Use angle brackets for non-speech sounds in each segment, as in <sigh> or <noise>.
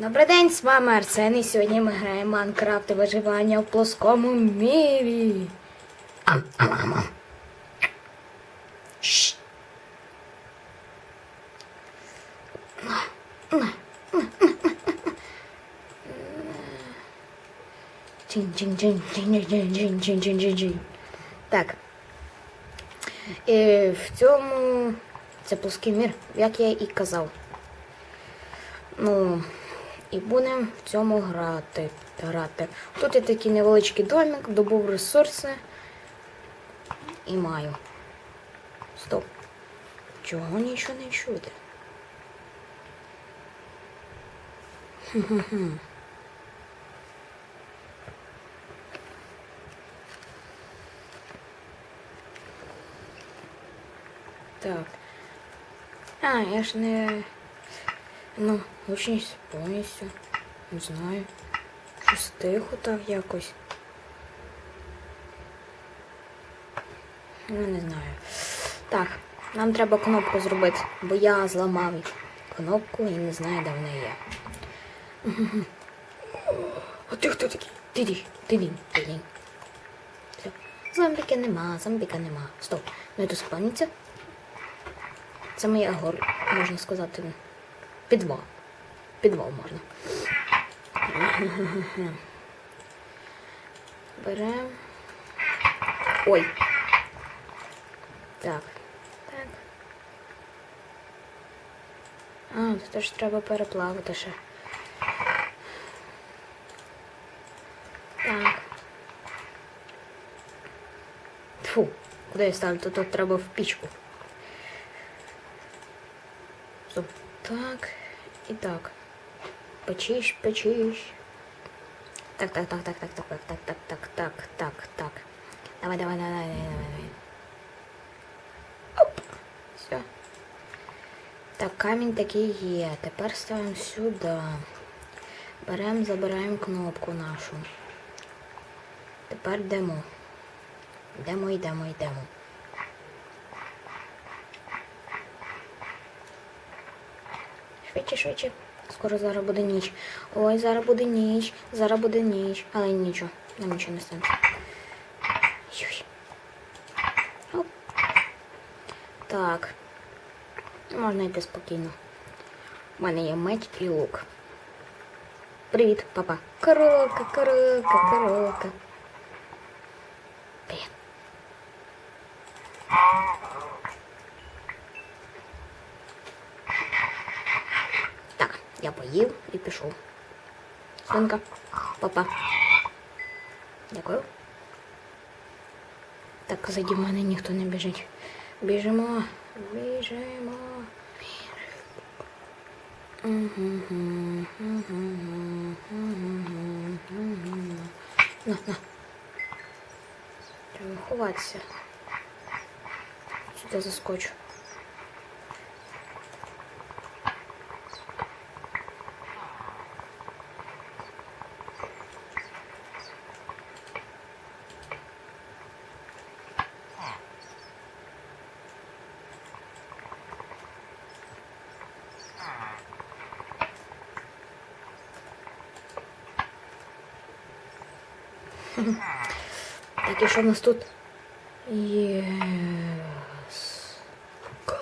Добрий день, з вами Арсен, і сьогодні ми граємо Майнкрафт і виживання в плоскому мірі. Ам, ам, ам, ам. чин чин чин чин чин чин чин чин чин чин Так. І в цьому це плоский мір, як я і казав. Ну, і будемо в цьому грати. грати. Тут є такий невеличкий домик, добув ресурси і маю. Стоп. Чого нічого не чути? Так. А, я ж не. Ну, гучність повністю. Не знаю. Щось тихо так якось. Ну, не знаю. Так, нам треба кнопку зробити, бо я зламав кнопку і не знаю, де вона є. А ти хто такий? Тиді, тиді, тиді. Все. Зомбіки нема, зомбіка нема. Стоп, ну йду спавніться. Це моя гор, можна сказати, підвал. Підвал можна. <laughs> Берем. Ой. Так. Так. А, це теж треба переплавити ще. Так. Фу, куди я ставлю? Тут, тут треба в пічку. Стоп. Так. І так. Печиш, печиш. Так, так, так, так, так, так, так, так, так, так, так, так, так. Давай, давай, давай, давай, давай, давай. Оп. Все. Так, камінь такий є. Тепер ставимо сюди. Беремо, забираємо кнопку нашу. Тепер йдемо. Йдемо, йдемо, йдемо. Швидше, швидше. Скоро зараз буде ніч. Ой, зараз буде ніч, зараз буде ніч. Але нічого, нам нічого не станеться. Так. Можна йти спокійно. У мене є меч і лук. Привіт, папа. Коровка, коровка, коровка. Привіт. Так, я поїв і пішов. Свинка, папа. Дякую. Так, зайді в мене ніхто не біжить. Біжимо, біжимо. На, на. Треба ховатися. Сюди заскочу. Так, і що в нас тут? Єс. Клас.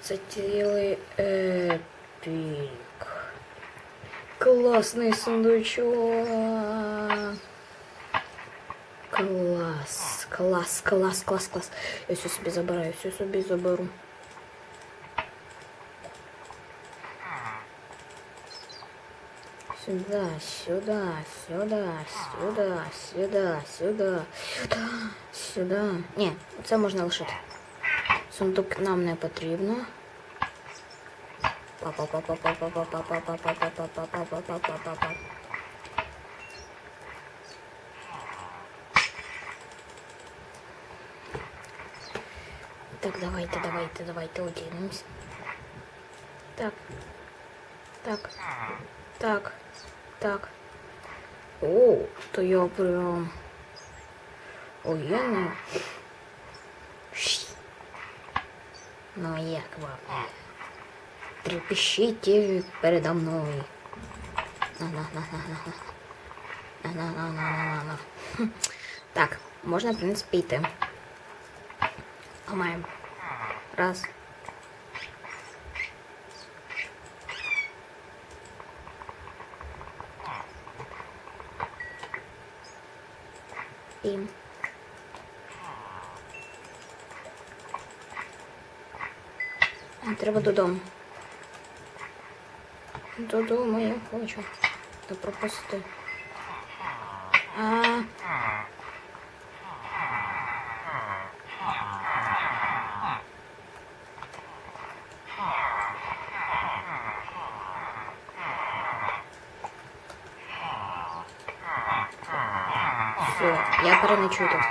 Це цілий епік. Класний сундучок. Клас, клас, клас, клас, клас. Я все собі забираю, все собі заберу. Сюда, сюда, сюда, сюда, сюда, сюда, сюда, сюда. Ні, це можна лишити. Сундук нам не потрібно. Па-па-па-па-па-па-па-па-па-па-па-па-па-па-па-па-па. Так, давайте, давайте, давайте одінемось. Так. Так. Так. Так. О, то я прям. Ой, Ну як вам? Трепещите передо мною. Так, можна, в принципі, йти. Ламаємо. Раз. І. А, Треба додому. Додому я хочу. Та пропусти. А. Все, я переночую тут.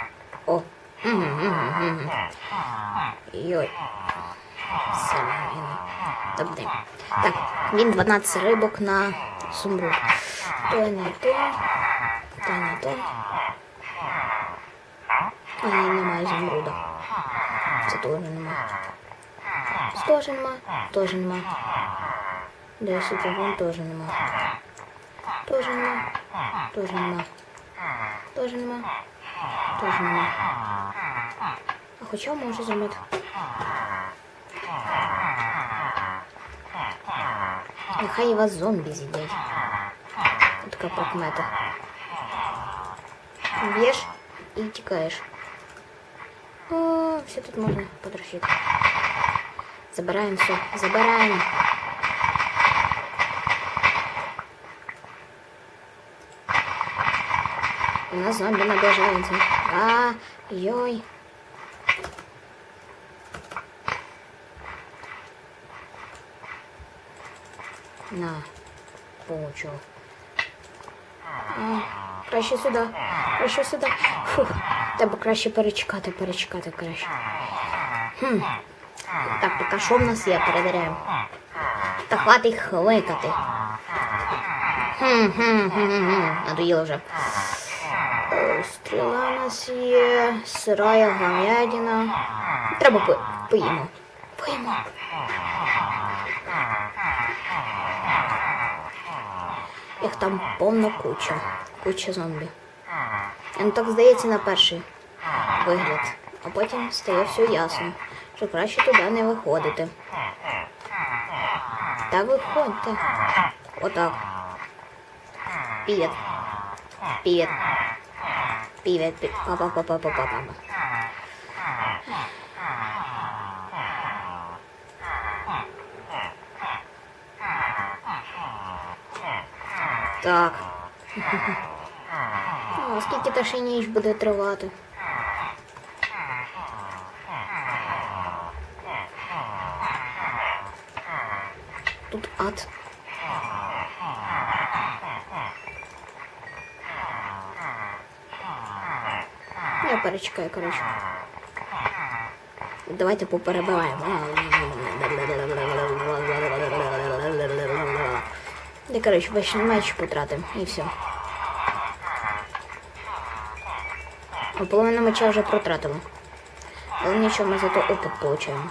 О. Мгм-гм-гм-гм. Йой. Добре. Так, він 12 рибок на сумру. То не то, то не то. А ні, немає зумруда. Це теж немає. Це теж немає. Теж немає. Де супервон теж немає. Теж немає. Теж немає. Теж немає. Теж немає. А хоча можу зробити. Нехай вас зомбі з'їдять. Така прикмета. Б'єш і тікаєш. О, все тут можна потрощити. Забираємо все. Забираємо. У нас зомби наближаються. А, йой. На, получу. А, краще сюди. Краще сюди. Фух. Треба краще перечекати, перечекати краще. Хм. Так, так а що в нас є? Перевіряємо. Та хватить хликати. Хм, хм, хм, хм, хм. Надоїло вже. Стріла у нас є, сирая говядина. Треба по... поїмо. Поїмо. Їх там повна куча. Куча зомбі. Ну так здається на перший вигляд. А потім стає все ясно, що краще туди не виходити. Та виходьте. Отак. Привіт. Привіт. Привіт. пі- Папа, папа, папа, папа. Так. Ну, скільки та ще ніч буде тривати? Тут ад. Я короче коротше. Давайте поперебиваємо. Да, коротше, весь меч потратим і все. Половину меча вже протратили. Але нічого, ми зато опит получаємо.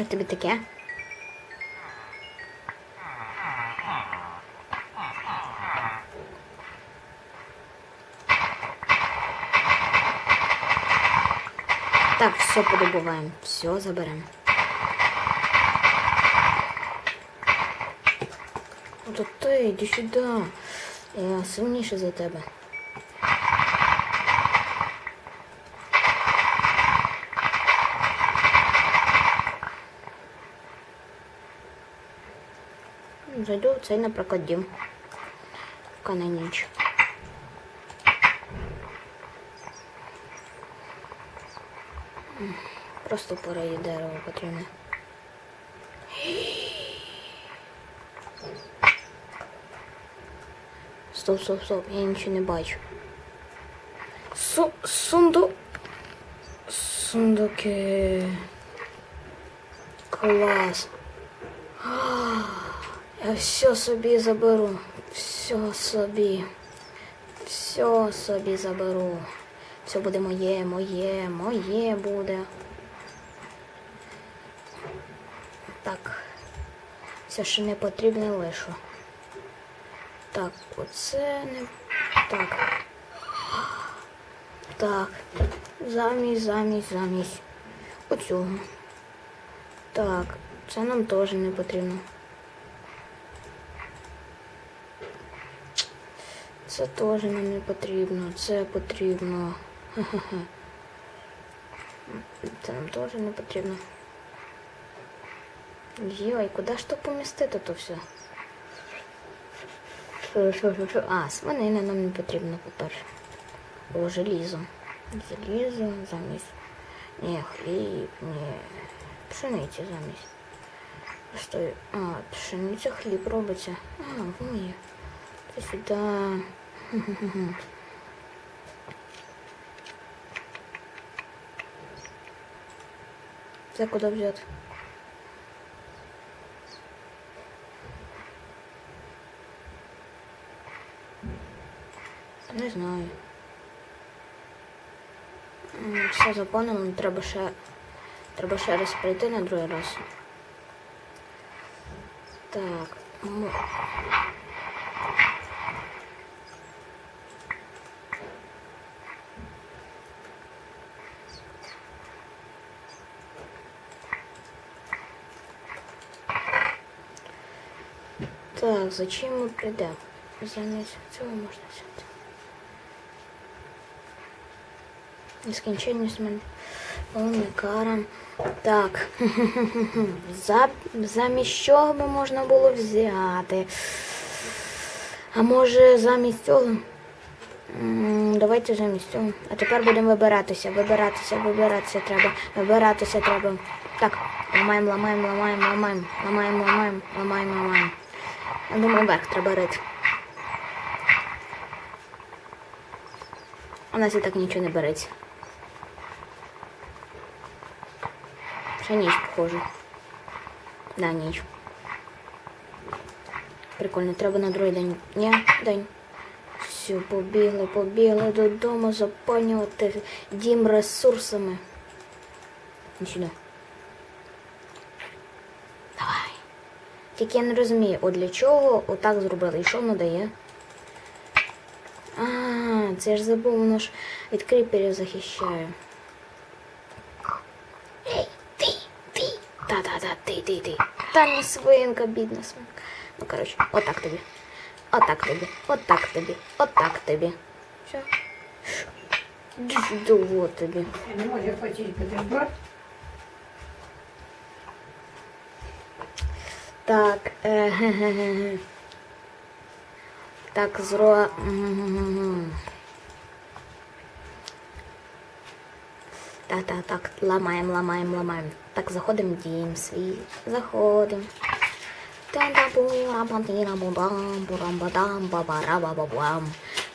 А тобі таке? Так, все подобуваємо, все заберемо. Ото ти, йди сюди. Я сильніше за тебе. Зайду в цей, наприклад, дім. На ніч. Просто пора дерево потрібне. Стоп, стоп, стоп, я нічого не бачу. Су, сунду... Сундуки. Клас. Все собі заберу. Все собі. Все собі заберу. Все буде моє, моє, моє буде. Так. Все, що не потрібне лишу. Так, оце не. Так. Так. Замість, замість, замість. Оцього. Так, це нам теж не потрібно. Це теж нам не потрібно. Це потрібно. <laughs> Це нам теж не потрібно. Йой, куди ж то помістити то все? А, свинина нам не потрібно, по-перше. О, желізо. Желізо замість. Ні, хліб, ні. Пшениці замість. Стой. А, пшениця хліб робиться. А, вміє. Це сюди. <laughs> Це куди взяти? Не знаю. Все заповнено, треба ще. Треба ще раз прийти на другий раз. Так. Так, зачем ми прийдемо? Замість цього можна взяти. Нескінченність мене. Карам. Так. <laughs> За, замість чого би можна було взяти? А може замість цього? Давайте замість цього. А тепер будемо вибиратися. Вибиратися, вибиратися треба. Вибиратися треба. Так, ламаємо, ламаємо, ламаємо, ламаємо, ламаємо, ламаємо, ламаємо, ламаємо. Думаю, вверх треба рити. У нас і так нічого не береться. Ще ніч, похоже. Да, ніч. Прикольно, треба на другий день. Ні, день. Все, побігли, побігли додому заповнювати дім ресурсами. Сюди. Тільки я не розумію, от для чого отак зробили і що воно дає? А, це ж забув, воно ж від кріперів захищає. Ей, ти, ти. Та-та-та, ти, ти, ти. Та не свинка, бідна свинка. Ну, коротше, отак тобі. Отак тобі. Отак тобі. Отак тобі. Все. Дого тобі. Не може хотіти бутерброд. Так. Е, ге-ге-ге. Так, зро. Так, так, так. Ламаємо, ламаємо, ламаємо. Так, заходимо в дім свій. Заходимо.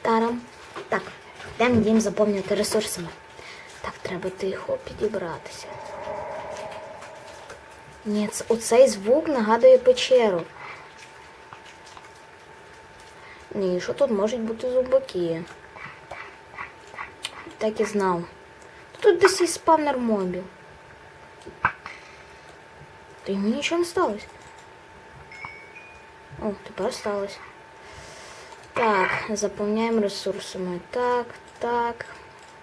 Тарам. Так, йдемо дім заповнювати ресурсами. Так, треба тихо підібратися. Ні, це- оцей звук нагадує печеру. Ні, що тут можуть бути зубаки? Так і знав. Тут десь і спавнер мобів. Та йому нічого не сталося. О, тепер сталося. Так, заповняємо ресурсами. Так, так,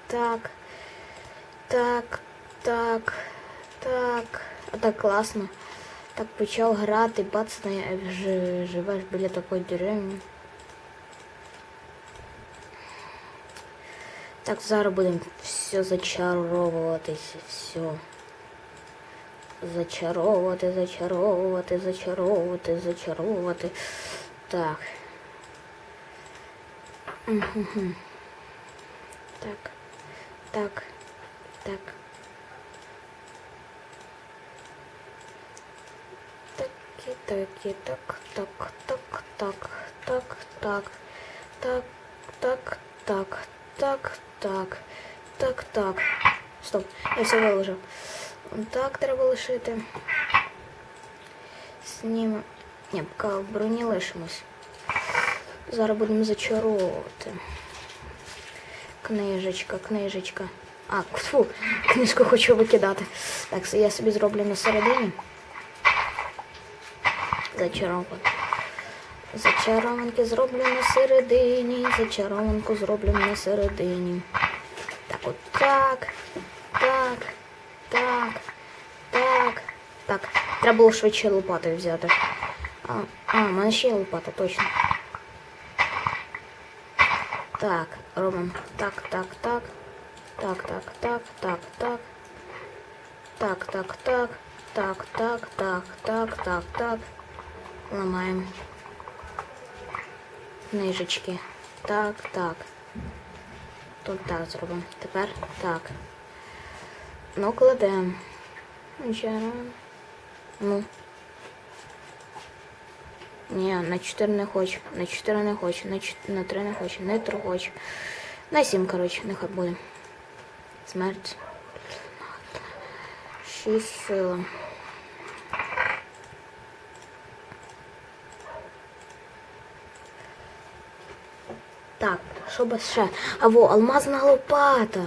так, так, так, так. Так класно. Так почав грати, бац, на- ж- живеш біля такої деревні. Так, зараз будемо все зачаровуватися, все. Зачаровувати, зачаровувати, зачаровувати, зачаровувати. Так. Так. Так. Так. Такі, так, так, так, так, так, так, так, так, так, так, Так. Так, так. Стоп, я все виложив. Так треба лишити. Знімемо. Ні, поки в броні лишимось. Зараз будемо зачаровувати. Книжечка, книжечка. А, фу, книжку хочу викидати. Так, я собі зроблю на середині. Зачаровку. Зачарованки зроблю на середині. Зачарованку зроблю на середині. Так, от так. Так. Так. Так. Так. Треба було швидше лопатою взяти. А, а, в мене ще є лопата, точно. Так, робимо так, так, так. Так, так, так, так, так. Так, так, так. Так, так, так, так, так, так. Ламаємо. Книжечки. Так, так. Тут так зробимо. Тепер так. Ну, кладемо. Ну. Ні, на 4 не хочу. На 4 не хочу. На, 4, на 3 не хочу. На 3 хочу. На 7, коротше, нехай буде. Смерть. 6 сила. Так, що без ще? А во, алмазна лопата.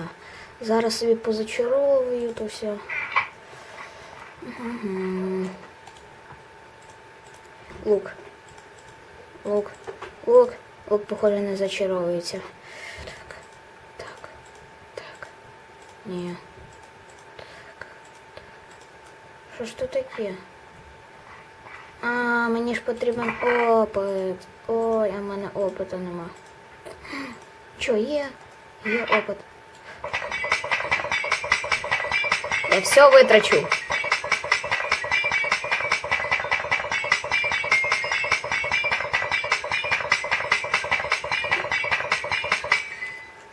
Зараз собі позачаровую то все. Лук. Лук. Лук. Лук, похоже, не зачаровується. Так. Так. Так. Ні. Так. Що ж тут таке? А, мені ж потрібен опит. Ой, а в мене опиту нема. Що, є? Є опит. Я все витрачу.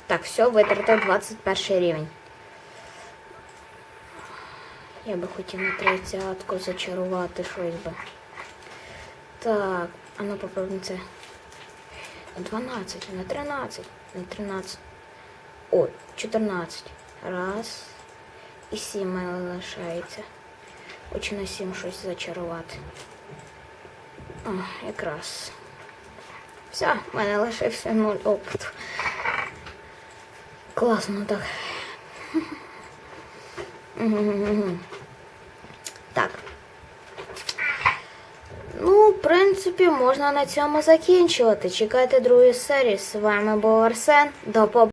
Так, все, витратив 21 рівень. Я би хотів на тридцятку зачарувати щось би. Так, а ну попробуємо це. На 12, на 13, на 13. О, 14. Раз. І 7 мене лишається. Хочу на 7 щось зачарувати. О, якраз. Все, в мене лишився 0 опиту. Класно. Так. <laughs> Ну, в принципі, можна на цьому закінчувати. Чекайте другої серії. З вами був Арсен. До побачення.